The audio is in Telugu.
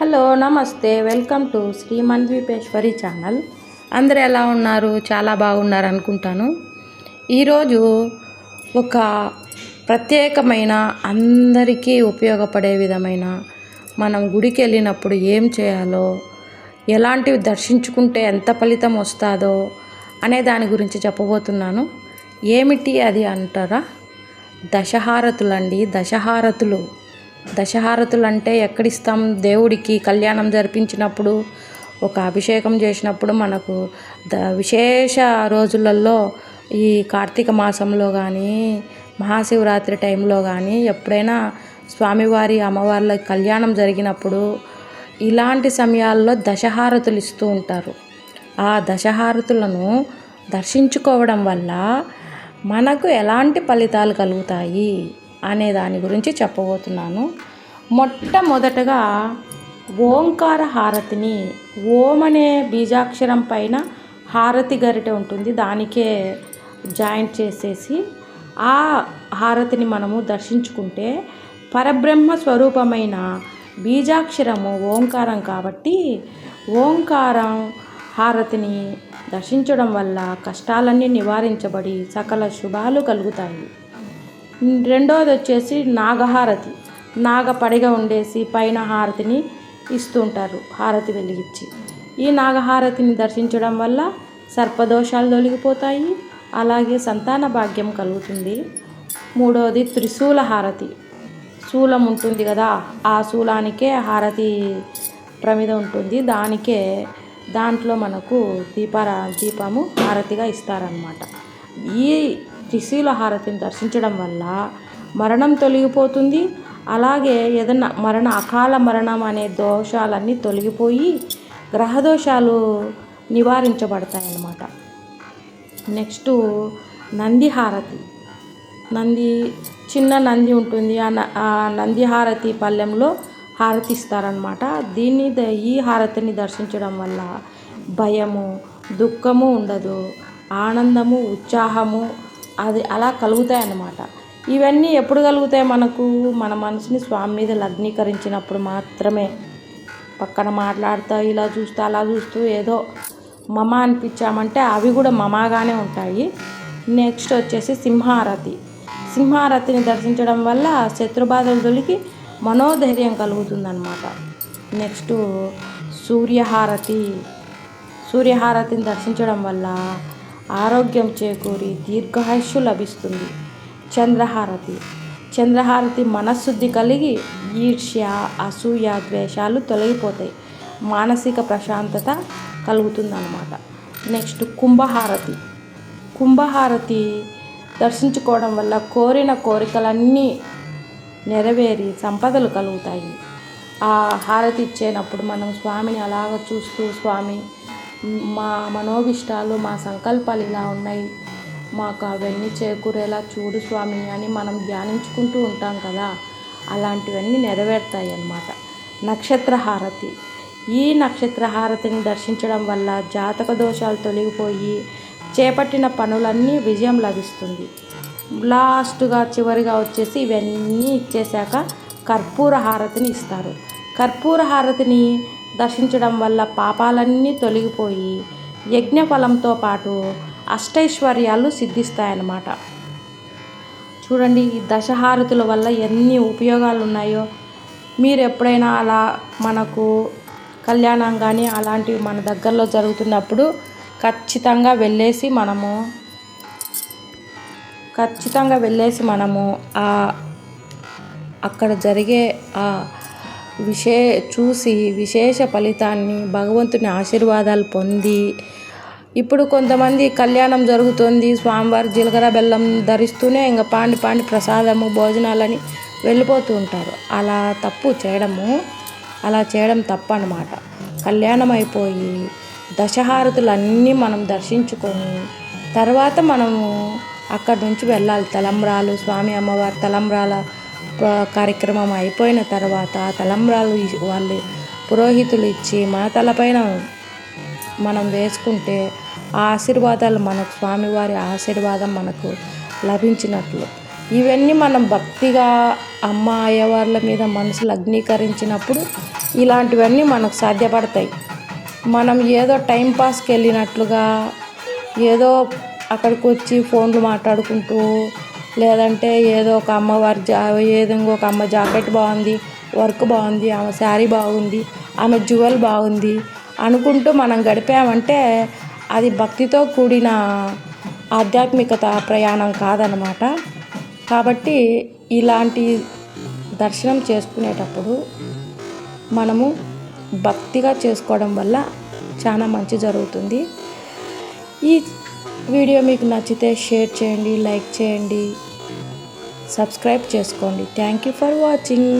హలో నమస్తే. Welcome to Shri Manvipeshwari channel. అందరు ఎలా ఉన్నారు? చాలా బాగున్నారు అనుకుంటాను. ఈరోజు ఒక ప్రత్యేకమైన అందరికీ ఉపయోగపడే విధమైన మనం గుడికి వెళ్ళినప్పుడు ఏం చేయాలో ఎలాంటివి దర్శించుకుంటే ఎంత ఫలితం వస్తుందో అనే దాని గురించి చెప్పబోతున్నాను. ఏమిటి అది అంటారా? దశహారతులండి దశహారతులు. దశహారతులు అంటే ఎక్కడిస్తాం? దేవుడికి కళ్యాణం జరిపించినప్పుడు ఒక అభిషేకం చేసినప్పుడు మనకు ద విశేష రోజులలో ఈ కార్తీక మాసంలో కానీ మహాశివరాత్రి టైంలో కానీ ఎప్పుడైనా స్వామివారి అమ్మవార్ల కళ్యాణం జరిగినప్పుడు ఇలాంటి సమయాల్లో దశహారతులు ఇస్తూ ఉంటారు. ఆ దశహారతులను దర్శించుకోవడం వల్ల మనకు ఎలాంటి ఫలితాలు కలుగుతాయి? అనే దాని గురించి చెప్పబోతున్నాను. మొట్టమొదటగా ఓంకార హారతిని ఓం అనే బీజాక్షరం పైన హారతి గరిట ఉంటుంది. దానికే జాయింట్ చేసేసి ఆ హారతిని మనము దర్శించుకుంటే పరబ్రహ్మ స్వరూపమైన బీజాక్షరము ఓంకారం కాబట్టి ఓంకారం హారతిని దర్శించడం వల్ల కష్టాలన్నీ నివారించబడి సకల శుభాలు కలుగుతాయి. రెండవది వచ్చేసి నాగహారతి. నాగ పడిగ ఉండేసి పైన హారతిని ఇస్తుంటారు హారతి వెలిగించి. ఈ నాగహారతిని దర్శించడం వల్ల సర్పదోషాలు తొలగిపోతాయి అలాగే సంతాన భాగ్యం కలుగుతుంది. మూడవది త్రిశూల హారతి. శూలం ఉంటుంది కదా ఆ శూలానికే హారతి ప్రమిద ఉంటుంది. దానికే దాంట్లో మనకు దీపారా దీపము హారతిగా ఇస్తారనమాట ఈ త్రిశూల హారతిని దర్శించడం వల్ల మరణం తొలగిపోతుంది. అలాగే ఏదన్నా మరణ అకాల మరణం అనే దోషాలన్నీ తొలగిపోయి గ్రహదోషాలు నివారించబడతాయి అన్నమాట నెక్స్ట్ నంది హారతి నంది చిన్న నంది ఉంటుంది. ఆ నంది హారతి పల్లెంలో హారతిస్తారనమాట దీన్ని ద- ఈ హారతిని దర్శించడం వల్ల భయము దుఃఖము ఉండదు. ఆనందము ఉత్సాహము అది అలా కలుగుతాయి అన్నమాట ఇవన్నీ ఎప్పుడు కలుగుతాయి మనకు? మన మనసుని స్వామి మీద లగ్నీకరించినప్పుడు మాత్రమే. పక్కన మాట్లాడుతూ ఇలా చూస్తూ అలా చూస్తూ ఏదో మమ అనిపించామంటే అవి కూడా మమాగానే ఉంటాయి. నెక్స్ట్ వచ్చేసి సింహారతి. సింహారతిని దర్శించడం వల్ల శత్రుబాధలు తొలికి మనోధైర్యం కలుగుతుందన్నమాట. నెక్స్ట్ సూర్యహారతి. సూర్యహారతిని దర్శించడం వల్ల ఆరోగ్యం చేకూరి దీర్ఘాయుష్యు లభిస్తుంది. చంద్రహారతి. చంద్రహారతి మనశ్శుద్ధి కలిగి ఈర్ష్య అసూయ ద్వేషాలు తొలగిపోతాయి. మానసిక ప్రశాంతత కలుగుతుందన్నమాట. నెక్స్ట్ కుంభహారతి. కుంభహారతి దర్శించుకోవడం వల్ల కోరిన కోరికలన్నీ నెరవేరి సంపదలు కలుగుతాయి. ఆ హారతి ఇచ్చేటప్పుడు మనం స్వామిని అలాగ చూస్తూ స్వామి మా మనోభిష్టాలు మా సంకల్పాలు ఇలా ఉన్నాయి. మాకు అవన్నీ చేకూరేలా చూడు స్వామి అని మనం ధ్యానించుకుంటూ ఉంటాం కదా. అలాంటివన్నీ నెరవేరుతాయి అన్నమాట నక్షత్ర హారతి ఈ నక్షత్ర హారతిని దర్శించడం వల్ల జాతక దోషాలు తొలగిపోయి చేపట్టిన పనులన్నీ విజయం లభిస్తుంది. లాస్ట్గా చివరిగా వచ్చేసి ఇవన్నీ ఇచ్చేశాక కర్పూర హారతిని ఇస్తారు. కర్పూర హారతిని దర్శించడం వల్ల పాపాలన్నీ తొలగిపోయి యజ్ఞఫలంతో పాటు అష్టైశ్వర్యాలు సిద్ధిస్తాయన్నమాట. చూడండి ఈ దశహారతుల వల్ల ఎన్ని ఉపయోగాలు ఉన్నాయో మీరు ఎప్పుడైనా అలా మనకు కళ్యాణం కానీ అలాంటివి మన దగ్గరలో జరుగుతున్నప్పుడు ఖచ్చితంగా వెళ్ళేసి మనము ఖచ్చితంగా వెళ్ళేసి మనము అక్కడ జరిగే ఆ విశే చూసి విశేష ఫలితాన్ని భగవంతుని ఆశీర్వాదాలు పొంది ఇప్పుడు కొంతమంది కళ్యాణం జరుగుతుంది స్వామివారి జీలకర్ర బెల్లం ధరిస్తూనే ఇంకా పాండి పాండి ప్రసాదము భోజనాలని వెళ్ళిపోతూ ఉంటారు. అలా తప్పు చేయడము అలా చేయడం తప్పు అనమాట కళ్యాణం అయిపోయి దశహారతులన్నీ మనం దర్శించుకొని తర్వాత మనము అక్కడి నుంచి వెళ్ళాలి. తలంబ్రాలు స్వామి అమ్మవారి తలంబ్రాల కార్యక్రమం అయిపోయిన తర్వాత తలంబ్రాలు వాళ్ళు పురోహితులు ఇచ్చి మన తలపైన మనం వేసుకుంటే ఆ ఆశీర్వాదాలు మనకు స్వామివారి ఆశీర్వాదం మనకు లభించినట్లు. ఇవన్నీ మనం భక్తిగా అమ్మ అయ్యవార్ల మీద మనసు లగ్నీకరించినప్పుడు ఇలాంటివన్నీ మనకు సాధ్యపడతాయి. మనం ఏదో టైం పాస్కి వెళ్ళినట్లుగా ఏదో అక్కడికి వచ్చి ఫోన్లు మాట్లాడుకుంటూ లేదంటే ఏదో ఒక అమ్మవారి జా ఏదో ఇంకొక అమ్మ జాకెట్ బాగుంది వర్క్ బాగుంది ఆమె శారీ బాగుంది ఆమె జ్యువెల్ బాగుంది అనుకుంటూ మనం గడిపామంటే అది భక్తితో కూడిన ఆధ్యాత్మికత ప్రయాణం కాదనమాట కాబట్టి ఇలాంటి దర్శనం చేసుకునేటప్పుడు మనము భక్తిగా చేసుకోవడం వల్ల చాలా మంచి జరుగుతుంది. ఈ వీడియో మీకు నచ్చితే షేర్ చేయండి లైక్ చేయండి సబ్స్క్రైబ్ చేసుకోండి. Thank you for watching